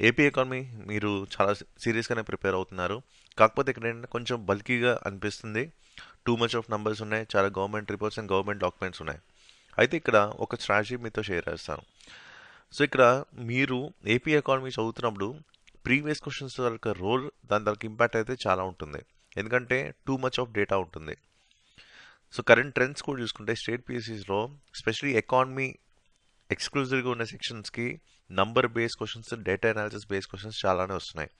AP economy మీరు చాలా సీరియస్గానే ప్రిపేర్ అవుతున్నారు. కాకపోతే ఇక్కడ ఏంటంటే కొంచెం బల్కీగా అనిపిస్తుంది. టూ మచ్ ఆఫ్ నంబర్స్ ఉన్నాయి. చాలా government reports and government documents ఉన్నాయి. అయితే ఇక్కడ ఒక స్ట్రాటజీ మీతో షేర్ చేస్తాను. సో ఇక్కడ మీరు ఏపీ ఎకానమీ చదువుతున్నప్పుడు ప్రీవియస్ క్వశ్చన్స్ యొక్క రోల్ దాని దానికి ఇంపాక్ట్ అయితే చాలా ఉంటుంది. ఎందుకంటే టూ మచ్ ఆఫ్ డేటా ఉంటుంది. సో కరెంట్ ట్రెండ్స్ కూడా చూసుకుంటే స్టేట్ పీఎస్సీస్లో స్పెషలీ ఎకానమీ ఎక్స్క్లూజివ్గా ఉన్న సెక్షన్స్కి number base questions data analysis base questions చాలానే వస్తున్నాయి.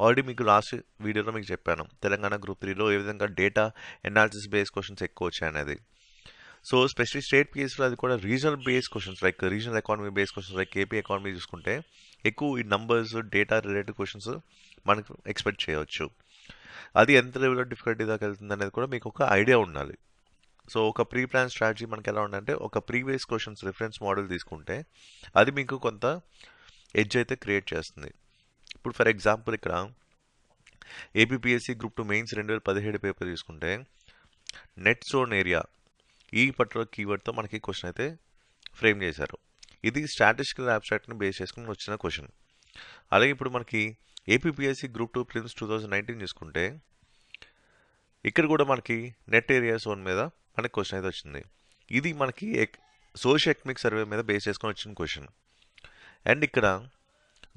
ఆల్రెడీ మీకు లాస్ట్ వీడియోలో మీకు చెప్పాను. తెలంగాణ గ్రూప్ త్రీలో ఏ విధంగా డేటా అనాలిసిస్ బేస్ క్వశ్చన్స్ ఎక్కువ వచ్చాయనేది. సో స్పెషలీ స్టేట్ పిఎస్లో అది కూడా regional base questions like regional economy base questions like AP economy చూసుకుంటే ఎక్కువ ఈ నంబర్స్ డేటా రిలేటెడ్ క్వశ్చన్స్ మనకు ఎక్స్పెక్ట్ చేయవచ్చు. అది ఎంత లెవెల్లో డిఫికల్టీ దాకా వెళ్తుంది అనేది కూడా మీకు ఒక ఐడియా ఉండాలి. సో ఒక ప్రీ ప్లాన్ స్ట్రాటజీ మనకి ఎలా ఉందంటే ఒక ప్రీవియస్ క్వశ్చన్స్ రిఫరెన్స్ మోడల్ తీసుకుంటే అది మీకు కొంత ఎడ్జ్ అయితే క్రియేట్ చేస్తుంది. ఇప్పుడు ఫర్ ఎగ్జాంపుల్ ఇక్కడ ఏపీపీఎస్సీ గ్రూప్ టూ మెయిన్స్ రెండు వేల పదిహేడు పేపర్ తీసుకుంటే నెట్ జోన్ ఏరియా ఈ పర్టికులర్ కీవర్డ్తో మనకి క్వశ్చన్ అయితే ఫ్రేమ్ చేశారు. ఇది స్టాటిస్టికల్ అబ్స్ట్రాక్ట్ని బేస్ చేసుకుని వచ్చిన క్వశ్చన్ అలాగే ఇప్పుడు మనకి APPSC group two prelims two thousand nineteen చూసుకుంటే ఇక్కడ కూడా మనకి నెట్ ఏరియా జోన్ మీద మనకి క్వశ్చన్ అయితే వచ్చింది. ఇది మనకి సోషియో ఎకనామిక్ సర్వే మీద బేస్ చేసుకొని వచ్చిన క్వశ్చన్ అండ్ ఇక్కడ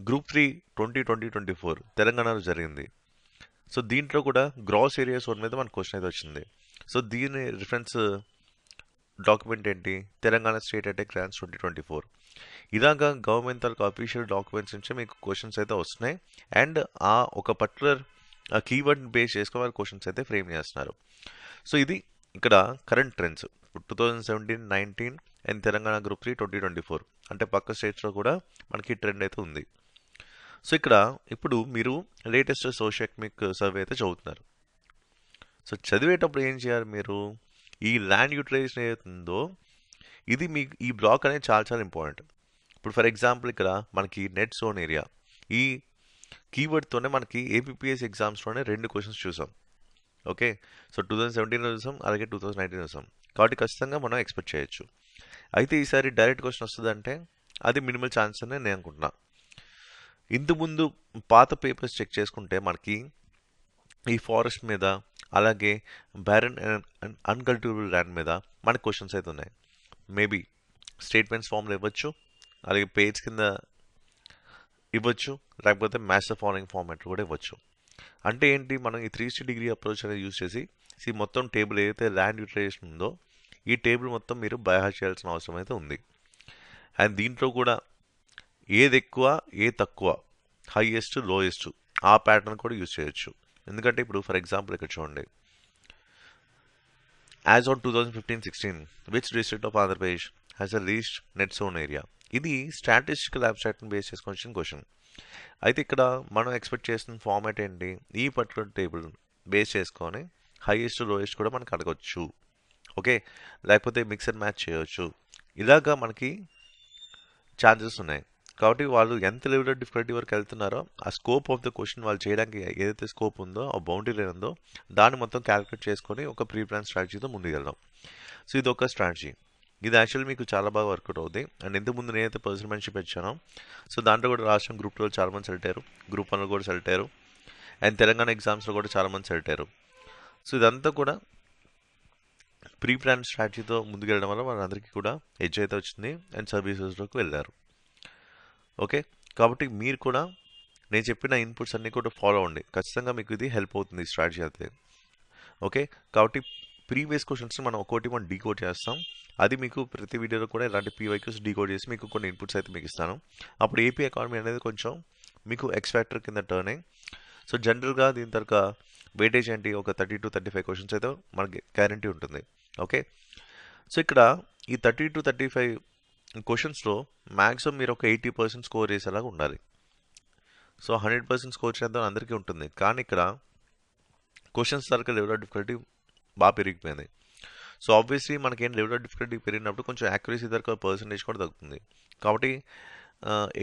group three twenty twenty twenty four తెలంగాణలో జరిగింది. సో దీంట్లో కూడా గ్రాస్ ఏరియా జోన్ మీద మనకు క్వశ్చన్ అయితే వచ్చింది. సో దీని రిఫరెన్స్ డాక్యుమెంట్ ఏంటి? తెలంగాణ స్టేట్ అటెక్ గ్రాంట్స్ ట్వంటీ ట్వంటీ ఫోర్ ఇలాగా గవర్నమెంట్ తాలూకు అఫీషియల్ డాక్యుమెంట్స్ నుంచి మీకు క్వశ్చన్స్ అయితే వస్తున్నాయి. అండ్ ఆ ఒక పర్టికులర్ కీవర్డ్ బేస్ చేసుకుని వాళ్ళు క్వశ్చన్స్ అయితే ఫ్రేమ్ చేస్తున్నారు. సో ఇది ఇక్కడ current trends two thousand seventeen nineteen and Telangana group three twenty twenty four అంటే పక్క స్టేట్స్లో కూడా మనకి ట్రెండ్ అయితే ఉంది. సో ఇక్కడ ఇప్పుడు మీరు లేటెస్ట్ సోషియో ఎకనామిక్ సర్వే అయితే చదువుతున్నారు. సో చదివేటప్పుడు ఏం చేయాలి మీరు? ఈ ల్యాండ్ యూటిలైజేషన్ ఏదైతుందో ఇది మీ ఈ బ్లాక్ అనేది చాలా చాలా ఇంపార్టెంట్ ఇప్పుడు ఫర్ ఎగ్జాంపుల్ ఇక్కడ మనకి నెట్ జోన్ ఏరియా ఈ కీవర్డ్తోనే మనకి ఏపీపీఎస్ ఎగ్జామ్స్లోనే రెండు క్వశ్చన్స్ చూసాం. ఓకే? సో టూ థౌసండ్ సెవెంటీన్లో చూసాం అలాగే టూ థౌసండ్ నైన్టీన్ చూసాం. కాబట్టి ఖచ్చితంగా మనం ఎక్స్పెక్ట్ చేయొచ్చు. అయితే ఈసారి డైరెక్ట్ క్వశ్చన్ వస్తుందంటే అది మినిమల్ ఛాన్స్ అని నేను అనుకుంటున్నా. ఇంతకుముందు పాత పేపర్స్ చెక్ చేసుకుంటే మనకి ఈ ఫారెస్ట్ మీద అలాగే బ్యారన్ అండ్ అన్కల్టివబుల్ ల్యాండ్ మీద మనకి క్వశ్చన్స్ అయితే ఉన్నాయి. మేబీ స్టేట్మెంట్స్ ఫామ్లో ఇవ్వచ్చు అలాగే పేజ్ కింద ఇవ్వచ్చు లేకపోతే మ్యాథ్స్ ఫాలోయింగ్ ఫార్మాట్ కూడా ఇవ్వచ్చు. అంటే ఏంటి? మనం ఈ త్రీ డిగ్రీ అప్రోచ్ అనేది యూజ్ చేసి ఈ మొత్తం టేబుల్ ఏదైతే ల్యాండ్ యూటిలైజేషన్ ఉందో ఈ టేబుల్ మొత్తం మీరు బైహార్ చేయాల్సిన అవసరం అయితే ఉంది. అండ్ దీంట్లో కూడా ఏది ఎక్కువ ఏ తక్కువ హైయెస్ట్ లోయెస్ట్ ఆ ప్యాటర్న్ కూడా యూజ్ చేయొచ్చు. ఎందుకంటే ఇప్పుడు ఫర్ ఎగ్జాంపుల్ ఇక్కడ చూడండి. As on two thousand fifteen sixteen which district of Andhra Pradesh has a least net sown area ఇది స్టాటిస్టికల్ అబ్స్ట్రాక్ట్ని బేస్ చేసుకొని వచ్చిన క్వశ్చన్ అయితే ఇక్కడ మనం ఎక్స్పెక్ట్ చేసిన ఫార్మాట్ ఏంటి? ఈ పర్టికులర్ టేబుల్ బేస్ చేసుకొని హైయెస్ట్ లోయెస్ట్ కూడా మనకు అడగవచ్చు ఓకే? లేకపోతే మిక్సర్ మ్యాచ్ చేయవచ్చు ఇలాగా మనకి ఛాన్సెస్ ఉన్నాయి. కాబట్టి వాళ్ళు ఎంత లెవెల్ ఆఫ్ డిఫికల్టీ వరకు వెళ్తున్నారో ఆ స్కోప్ ఆఫ్ ద క్వశ్చన్ వాళ్ళు చేయడానికి ఏదైతే స్కోప్ ఉందో ఆ బౌండరీ లైన్ ఉందో దాన్ని మొత్తం క్యాలిక్యులేట్ చేసుకొని ఒక ప్రీ ప్లాన్ స్ట్రాటజీతో ముందుకెళ్దాం. సో ఇది ఒక స్ట్రాటజీ ఇది యాక్చువల్లీ మీకు చాలా బాగా వర్కౌట్ అవుతుంది అండ్ ఇంతకుముందు నేనైతే పర్సనల్ మెంటర్షిప్ ఇచ్చాను. సో దాంట్లో కూడా రాష్ట్రం గ్రూప్ టూలో చాలా మంది సెలెక్ట్ అయ్యారు. గ్రూప్ వన్లో కూడా సెలెక్ట్ అయ్యారు. అండ్ తెలంగాణ ఎగ్జామ్స్లో కూడా చాలా మంది సెలెక్ట్ అయ్యారు. సో ఇదంతా కూడా ప్రీ ప్లాన్ స్ట్రాటజీతో ముందుకెళ్ళడం వల్ల వాళ్ళందరికీ కూడా హెచ్ అయితే వచ్చింది. అండ్ సర్వీసెస్లోకి వెళ్ళారు. ఓకే కాబట్టి మీరు కూడా నేను చెప్పిన ఇన్పుట్స్ అన్నీ కూడా ఫాలో అవ్వండి. ఖచ్చితంగా మీకు ఇది హెల్ప్ అవుతుంది స్ట్రాటజీ అయితే. ఓకే కాబట్టి ప్రీవియస్ క్వశ్చన్స్ మనం ఒక్కోటి మనం డీకోడ్ చేస్తాం. అది మీకు ప్రతి వీడియోలో కూడా ఇలాంటి పీవైక్యూస్ డీకోడ్ చేసి మీకు కొన్ని ఇన్పుట్స్ అయితే మీకు ఇస్తాను. అప్పుడు ఏపీ ఎకానమీ అనేది కొంచెం మీకు ఎక్స్ఫాక్టర్ కింద టర్న్ అయ్యి సో జనరల్గా దీని తర్వాత వెయిటేజ్ ఏంటి? ఒక thirty to thirty five questions అయితే మనకి గ్యారంటీ ఉంటుంది. ఓకే సో ఇక్కడ ఈ థర్టీ టు థర్టీ ఫైవ్ క్వశ్చన్స్లో మ్యాక్సిమం మీరు ఒక ఎయిటీ పర్సెంట్ స్కోర్ చేసేలాగా ఉండాలి. సో హండ్రెడ్ పర్సెంట్ స్కోర్ చేద్దాం అందరికీ ఉంటుంది. కానీ ఇక్కడ క్వశ్చన్స్ తరక లెవెల్ ఆఫ్ డిఫికల్టీ బాగా పెరిగిపోయింది. సో ఆబ్వియస్లీ మనకేం ఏం ఆఫ్ డిఫికల్టీ పెరిగినప్పుడు కొంచెం యాక్యురసీ దగ్గర పర్సంటేజ్ కూడా తగ్గుతుంది. కాబట్టి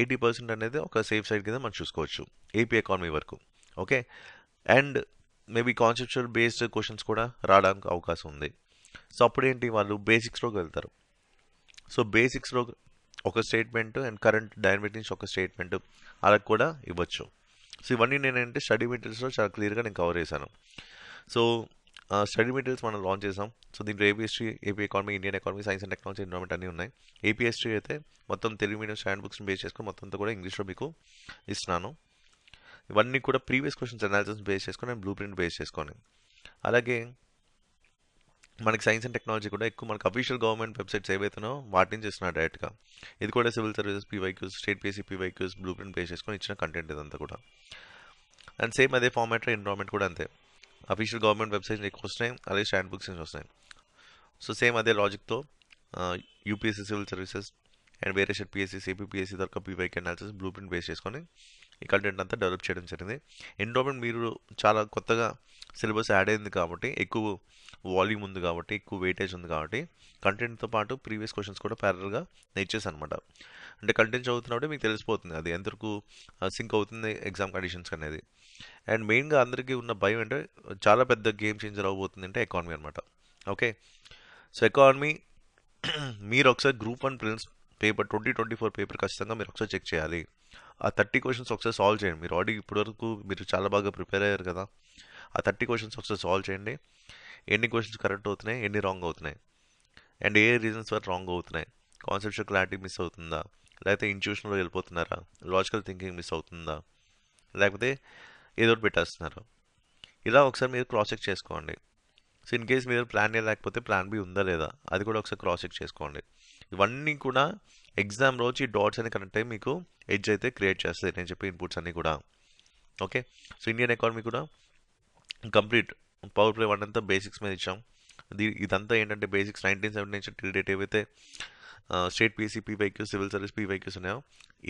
ఎయిటీ పర్సెంట్ అనేది ఒక సేఫ్ సైడ్ కింద మనం చూసుకోవచ్చు. ఏపీ ఎకానమీ వరకు. Okay and maybe conceptual based questions కూడా రావడానికి అవకాశం ఉంది. సో అప్పుడు ఏంటి వాళ్ళు? బేసిక్స్లోకి వెళ్తారు. సో బేసిక్స్లో ఒక స్టేట్మెంట్ అండ్ కరెంట్ డైనమిక్ నుంచి ఒక స్టేట్మెంట్ అలా కూడా ఇవ్వచ్చు. సో ఇవన్నీ నేనంటే స్టడీ మెటీరియల్స్లో చాలా క్లియర్గా నేను కవర్ చేశాను. సో స్టడీ మెటీరియల్స్ మనం లాంచ్ చేసాం. సో దీంట్లో ఏపీఎస్ట్రీ AP economy Indian economy science and technology environment అన్నీ ఉన్నాయి. ఏపీఎస్ట్రీ అయితే మొత్తం తెలుగు మీడియం స్టాండ్ బుక్స్ని బేస్ చేసుకొని మొత్తం అంతా కూడా ఇంగ్లీష్లో మీకు ఇస్తున్నాను. ఇవన్నీ కూడా ప్రీవియస్ క్వశ్చన్స్ అనాలిసిస్ బేస్ చేసుకొని అండ్ బ్లూ ప్రింట్ బేస్ చేసుకొని. అలాగే మనకి సైన్స్ అండ్ టెక్నాలజీ కూడా ఎక్కువ మనకి అఫీషియల్ గవర్నమెంట్ వెబ్సైట్స్ ఏవైతున్నాయో వాటి నుంచి డైరెక్ట్గా ఇది కూడా civil services PYQs state PC PYQs blueprint base చేసుకొని ఇచ్చిన కంటెంట్ ఇదంతా కూడా. అండ్ సేమ్ అదే ఫార్మాట్లో ఎన్విరాన్మెంట్ కూడా అంతే. అఫీషియల్ గవర్నమెంట్ వెబ్సైట్స్ ఎక్కువ వస్తున్నాయి అలాగే స్టాండ్ బుక్స్ నుంచి వస్తున్నాయి సో సేమ్ అదే లాజిక్తో యూపీఎస్సీ సివిల్ సర్వీసెస్ అండ్ వేరే షెట్ పిఎస్సీ సిపిపిఎస్సీ దొరక పీవైక్ అనాలిసిస్ బ్లూ ప్రింట్ బేస్ చేసుకొని ఈ కంటెంట్ అంతా డెవలప్ చేయడం జరిగింది. ఎన్రోల్మెంట్ మీరు చాలా కొత్తగా సిలబస్ యాడ్ అయింది కాబట్టి ఎక్కువ వాల్యూమ్ ఉంది కాబట్టి ఎక్కువ వెయిటేజ్ ఉంది కాబట్టి కంటెంట్తో పాటు ప్రీవియస్ క్వశ్చన్స్ కూడా ప్యారల్గా నేర్చేసి అనమాట అంటే కంటెంట్ చదువుతున్నప్పుడు మీకు తెలిసిపోతుంది అది ఎంతవరకు సింక్ అవుతుంది ఎగ్జామ్ కండిషన్స్ అనేది. అండ్ మెయిన్గా అందరికీ ఉన్న భయం అంటే చాలా పెద్ద గేమ్ చేంజర్ అవబోతుంది అంటే ఎకానమీ అనమాట ఓకే సో ఎకానమీ మీరు ఒకసారి group one prelims paper twenty twenty four paper ఖచ్చితంగా మీరు ఒకసారి చెక్ చేయాలి. ఆ థర్టీ క్వశ్చన్స్ ఒకసారి సాల్వ్ చేయండి. మీరు ఆల్రెడీ ఇప్పటివరకు మీరు చాలా బాగా ప్రిపేర్ అయ్యారు కదా. ఆ థర్టీ క్వశ్చన్స్ ఒకసారి సాల్వ్ చేయండి. ఎన్ని క్వశ్చన్స్ కరెక్ట్ అవుతున్నాయి ఎన్ని రాంగ్ అవుతున్నాయి? అండ్ ఏ రీజన్స్ వల్ల రాంగ్ అవుతున్నాయి? కాన్సెప్షన్ క్లారిటీ మిస్ అవుతుందా? లేకపోతే ఇంట్యూషన్లో వెళ్ళిపోతున్నారా? లాజికల్ థింకింగ్ మిస్ అవుతుందా? లేకపోతే ఏదో ఒకటి పెట్టేస్తున్నారు? ఇలా ఒకసారి మీరు క్రాస్ చెక్ చేసుకోండి. సో ఇన్ కేస్ మీరు ప్లాన్ ఏ లేకపోతే ప్లాన్ బి ఉందా లేదా? అది కూడా ఒకసారి క్రాస్ చెక్ చేసుకోండి. ఇవన్నీ కూడా ఎగ్జామ్ రోజు ఈ డాట్స్ అని కనెక్ట్ అయ్యి మీకు ఎడ్జ్ అయితే క్రియేట్ చేస్తుంది నేను చెప్పే ఇన్పుట్స్ అన్నీ కూడా. ఓకే సో ఇండియన్ ఎకానమీ కూడా కంప్లీట్ పవర్ ప్లే వన్ అంతా బేసిక్స్ మీద ఇచ్చాం. ఇది ఇదంతా ఏంటంటే బేసిక్స్ నైన్టీన్ సెవెంటీ నుంచి టిల్ డేట్ ఏవైతే state PC PYQs civil service PYQs ఉన్నాయో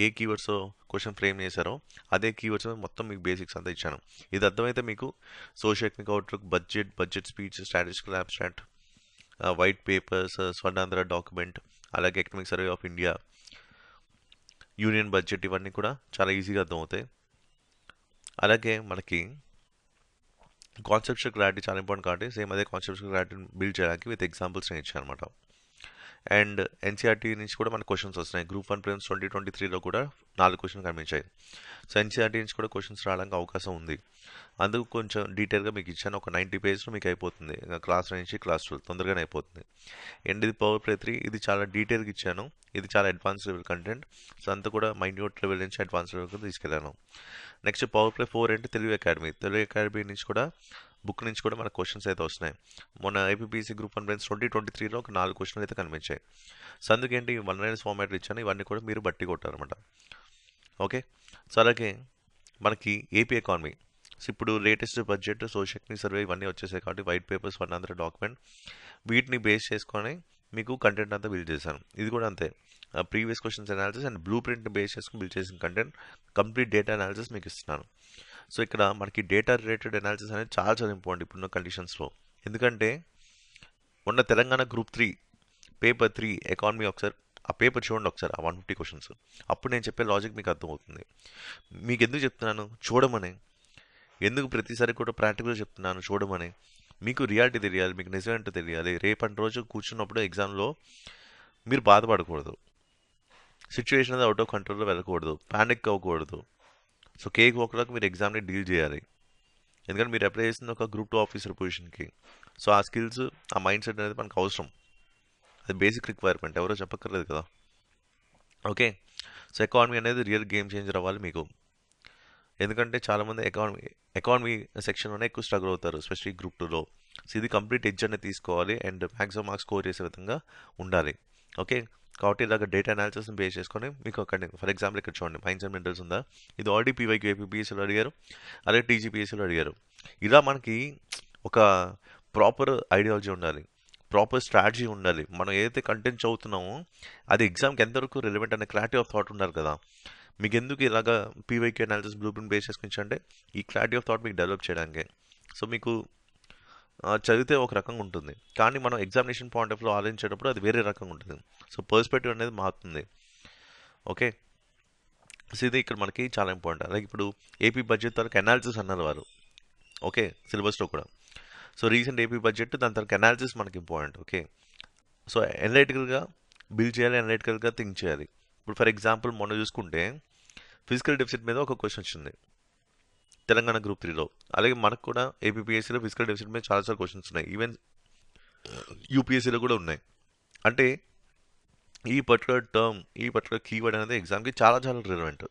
ఏ కీవర్డ్స్ క్వశ్చన్ ఫ్రేమ్ చేశారో అదే కీవర్డ్స్ మొత్తం మీకు బేసిక్స్ అంతా ఇచ్చాను. ఇది అర్థమైతే మీకు social technique outlook budget budget speech strategical abstract white papers Swarnandhra document అలాగే economic survey of India union budget ఇవన్నీ కూడా చాలా ఈజీగా అర్థమవుతాయి. అలాగే మనకి కాన్సెప్చువల్ క్లారిటీ చాలా ఇంపార్టెంట్ కాబట్టి సేమ్ అదే కాన్సెప్చువల్ క్లారిటీని బిల్డ్ చేయడానికి విత్ ఎగ్జాంపుల్స్ నేను ఇచ్చాను అనమాట అండ్ ఎన్సీఆర్టీ నుంచి కూడా మనకు క్వశ్చన్స్ వస్తున్నాయి. Group one prelims twenty twenty త్రీలో కూడా నాలుగు క్వశ్చన్ కనిపించాయి. సో ఎన్సీఆర్టీ నుంచి కూడా క్వశ్చన్స్ రావడానికి అవకాశం ఉంది. అందుకు కొంచెం డీటెయిల్గా మీకు ఇచ్చాను. ఒక నైంటీ పేజ్లో మీకు అయిపోతుంది. క్లాస్ నుంచి క్లాస్ ట్వెల్వ్ తొందరగానే అయిపోతుంది. అండ్ ఇది పవర్ ప్లే త్రీ ఇది చాలా డీటెయిల్గా ఇచ్చాను. ఇది చాలా అడ్వాన్స్ లెవెల్ కంటెంట్ సో అంతా కూడా మైన్యూట్ లెవెల్ నుంచి అడ్వాన్స్ లెవెల్కి తీసుకెళ్ళాను. నెక్స్ట్ పవర్ ప్లే ఫోర్ అంటే తెలుగు అకాడమీ తెలుగు అకాడమీ నుంచి కూడా బుక్ నుంచి కూడా మనకు క్వశ్చన్స్ అయితే వస్తున్నాయి. మొన్న APPSC group one prelims twenty twenty త్రీలో ఒక నాలుగు క్వశ్చన్లు అయితే కనిపించాయి. సో అందుకేంటి వన్ లైన్స్ ఫార్మాట్లు ఇచ్చాను ఇవన్నీ కూడా మీరు బట్టి కొట్టారనమాట ఓకే? సో అలాగే మనకి ఏపీ ఎకానమీ సో ఇప్పుడు లేటెస్ట్ బడ్జెట్ సోషక్ని సర్వే ఇవన్నీ వచ్చేసాయి కాబట్టి వైట్ పేపర్స్ వన్ అందరూ డాక్యుమెంట్ వీటిని బేస్ చేసుకొని మీకు కంటెంట్ అంతా బిల్డ్ చేశాను. ఇది కూడా అంతే. Previous questions analysis and blueprint base చేసుకుని బిల్డ్ చేసిన కంటెంట్ కంప్లీట్ డేటా అనాలిసిస్ మీకు ఇస్తున్నాను. సో ఇక్కడ మనకి డేటా రిలేటెడ్ అనాలిసిస్ అనేది చాలా చాలా ఇంపార్టెంట్ ఇప్పుడున్న కండిషన్స్లో ఎందుకంటే ఉన్న Telangana group three paper three economy ఒకసారి ఆ పేపర్ చూడండి ఒకసారి ఆ వన్ ఫిఫ్టీ క్వశ్చన్స్ అప్పుడు నేను చెప్పే లాజిక్ మీకు అర్థమవుతుంది. మీకు ఎందుకు చెప్తున్నాను? చూడమని. ఎందుకు ప్రతిసారి కూడా ప్రాక్టికల్ చెప్తున్నాను? చూడమని. మీకు రియాలిటీ తెలియాలి మీకు నిజమేంటో తెలియాలి. రేపటి రోజు కూర్చున్నప్పుడు ఎగ్జామ్లో మీరు బాధపడకూడదు. సిచ్యువేషన్ అనేది అవుట్ ఆఫ్ కంట్రోల్లో వెళ్ళకూడదు. ప్యానిక్ అవ్వకూడదు. సో కేక్ ఒకలాగా మీరు ఎగ్జామ్ని డీల్ చేయాలి. ఎందుకంటే మీరు అప్లై చేసిన ఒక గ్రూప్ టూ ఆఫీసర్ పొజిషన్కి. సో ఆ స్కిల్స్ ఆ మైండ్ సెట్ అనేది మనకు అవసరం. అది బేసిక్ రిక్వైర్మెంట్. ఎవరో చెప్పక్కర్లేదు కదా. ఓకే. సో ఎకానమీ అనేది రియల్ గేమ్ చేంజర్ అవ్వాలి మీకు. ఎందుకంటే చాలామంది ఎకానమీ ఎకానమీ సెక్షన్లోనే ఎక్కువ స్ట్రగుల్ అవుతారు స్పెషల్లీ గ్రూప్ టూలో. సో ఇది కంప్లీట్ ఎడ్జ్ అనేది తీసుకోవాలి అండ్ మ్యాక్సిమం మార్క్స్ స్కోర్ చేసే విధంగా ఉండాలి. ఓకే. కాబట్టి ఇలాగ డేటా అనాలిసిస్ని బేస్ చేసుకొని మీకు అక్కడ ఫర్ ఎగ్జాంపుల్ ఇక్కడ చూడండి మైన్స్ అండ్ మినరల్స్ ఉందా? ఇది ఆల్రెడీ పీవైకి ఏపీఎస్సీలో అడిగారు అలాగే టీజీపీఎస్సీలో అడిగారు. ఇలా మనకి ఒక ప్రాపర్ ఐడియాలజీ ఉండాలి ప్రాపర్ స్ట్రాటజీ ఉండాలి. మనం ఏదైతే కంటెంట్ చదువుతున్నామో అది ఎగ్జామ్కి ఎంతవరకు రిలవెంట్ అనే క్లారిటీ ఆఫ్ థాట్ ఉండాలి కదా. మీకు ఎందుకు ఇలాగ PYQ analysis blue print base చేసుకుంటే అంటే ఈ క్లారిటీ ఆఫ్ థాట్ మీకు డెవలప్ చేయడానికి. సో మీకు చదివితే ఒక రకంగా ఉంటుంది. కానీ మనం ఎగ్జామినేషన్ పాయింట్ ఆఫ్ వ్యూ ఆలోచించేటప్పుడు అది వేరే రకంగా ఉంటుంది. సో పర్స్పెక్టివ్ అనేది మారుతుంది. ఓకే సో ఇది ఇక్కడ మనకి చాలా ఇంపార్టెంట్ అలాగే ఇప్పుడు ఏపీ బడ్జెట్ తర్వాత అనాలిసిస్ అన్నారు వారు. ఓకే సిలబస్లో కూడా. సో రీసెంట్ ఏపీ బడ్జెట్ దాని తర్వాత అనాలిసిస్ మనకి ఇంపార్టెంట్ ఓకే సో ఎనలైటికల్గా బిల్ చేయాలి ఎనలైటికల్గా థింక్ చేయాలి. ఇప్పుడు ఫర్ ఎగ్జాంపుల్ మొన్న చూసుకుంటే ఫిజికల్ డెఫిసిట్ మీద ఒక క్వశ్చన్ వచ్చింది. తెలంగాణ గ్రూప్ త్రీలో అలాగే మనకు కూడా ఏపీఎస్సీలో ఫిజికల్ డెఫిసిట్ మీద చాలా చాలా క్వశ్చన్స్ ఉన్నాయి. ఈవెన్ యూపీఎస్సీలో కూడా ఉన్నాయి. అంటే ఈ పర్టికులర్ టర్మ్ ఈ పర్టికులర్ కీవర్డ్ అనేది ఎగ్జామ్కి చాలా చాలా రిలవెంట్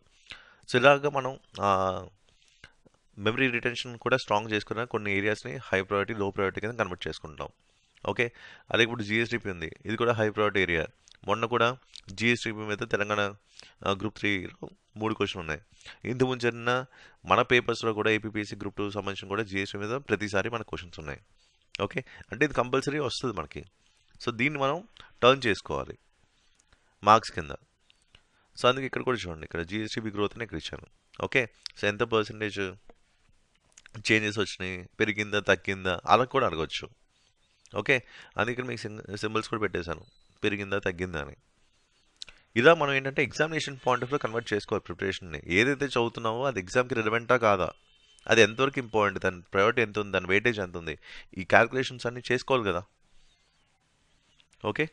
సో ఇలాగా మనం మెమరీ రిటెన్షన్ కూడా స్ట్రాంగ్ చేసుకున్న కొన్ని ఏరియాస్ని హై ప్రయారిటీ లో ప్రయారిటీ కింద కన్వర్ట్ చేసుకుంటాం. ఓకే అలాగే ఇప్పుడు జిఎస్డిపి ఉంది. ఇది కూడా హై ప్రయారిటీ ఏరియా మొన్న కూడా జిఎస్డిపి మీద తెలంగాణ గ్రూప్ త్రీలో మూడు క్వశ్చన్ ఉన్నాయి. ఇంతకు ముందు జరిగిన మన పేపర్స్లో కూడా ఏపీపీఎస్సీ గ్రూప్ టూ సంబంధించిన కూడా జిఎస్టీ మీద ప్రతిసారి మన క్వశ్చన్స్ ఉన్నాయి. ఓకే? అంటే ఇది కంపల్సరీ వస్తుంది మనకి. సో దీన్ని మనం టర్న్ చేసుకోవాలి మార్క్స్ కింద. సో అందుకే ఇక్కడ కూడా చూడండి ఇక్కడ జిఎస్టీబీ గ్రోత్ అని ఇక్కడ ఇచ్చాను. ఓకే? సో ఎంత పర్సంటేజ్ చేంజెస్ వచ్చినాయి? పెరిగిందా తగ్గిందా? అలా కూడా అడగవచ్చు ఓకే? అందుకే మీకు సింబల్స్ కూడా పెట్టేశాను. పెరిగిందా తగ్గిందా అని ఇలా మనం ఏంటంటే ఎగ్జామినేషన్ పాయింట్ ఆఫ్ కన్వర్ట్ చేసుకోవాలి ప్రిపరేషన్ని ఏదైతే చదువుతున్నామో అది ఎగ్జామ్కి రిలవెంటా కాదా? అది ఎంతవరకు ఇంపార్టెంట్ దాని ప్రయారిటీ ఎంత ఉంది? దాని వెయిటేజ్ ఎంత ఉంది? ఈ క్యాల్కులేషన్స్ అన్నీ చేసుకోవాలి కదా. ఓకే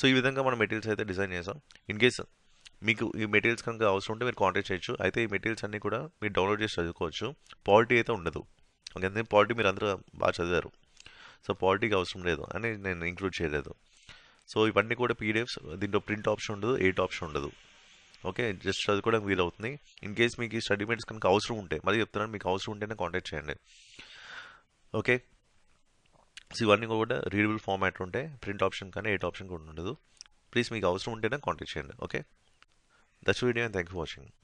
సో ఈ విధంగా మనం మెటీరియల్స్ అయితే డిజైన్ చేసాం. ఇన్ కేస్ మీకు ఈ మెటీరియల్స్ కనుక అవసరం ఉంటే మీరు కాంటాక్ట్ చేయొచ్చు. అయితే ఈ మెటీరియల్స్ అన్నీ కూడా మీరు డౌన్లోడ్ చేసి చదువుకోవచ్చు. పాలిటీ అయితే ఉండదు. ఓకే పాలిటీ మీరు అందరూ బాగా చదివారు. సో పాలిటీకి అవసరం లేదు అని నేను ఇంక్లూడ్ చేయలేదు. సో ఇవన్నీ కూడా పీడిఎఫ్స్ దీంట్లో ప్రింట్ ఆప్షన్ ఉండదు ఎయిట్ ఆప్షన్ ఉండదు. ఓకే? జస్ట్ చదువుకోవడానికి వీలు అవుతుంది. ఇన్ కేస్ మీకు ఈ స్టడీ మెటీరియల్స్ కనుక అవసరం ఉంటే మళ్ళీ చెప్తున్నాను మీకు అవసరం ఉంటేనే కాంటాక్ట్ చేయండి. ఓకే? సో ఇవన్నీ కూడా రీడబుల్ ఫార్మాట్ ఉంటే ప్రింట్ ఆప్షన్ కానీ ఎయిట్ ఆప్షన్ కూడా ఉండదు. ప్లీజ్ మీకు అవసరం ఉంటేనే కాంటాక్ట్ చేయండి. Okay? That's video and thank for watching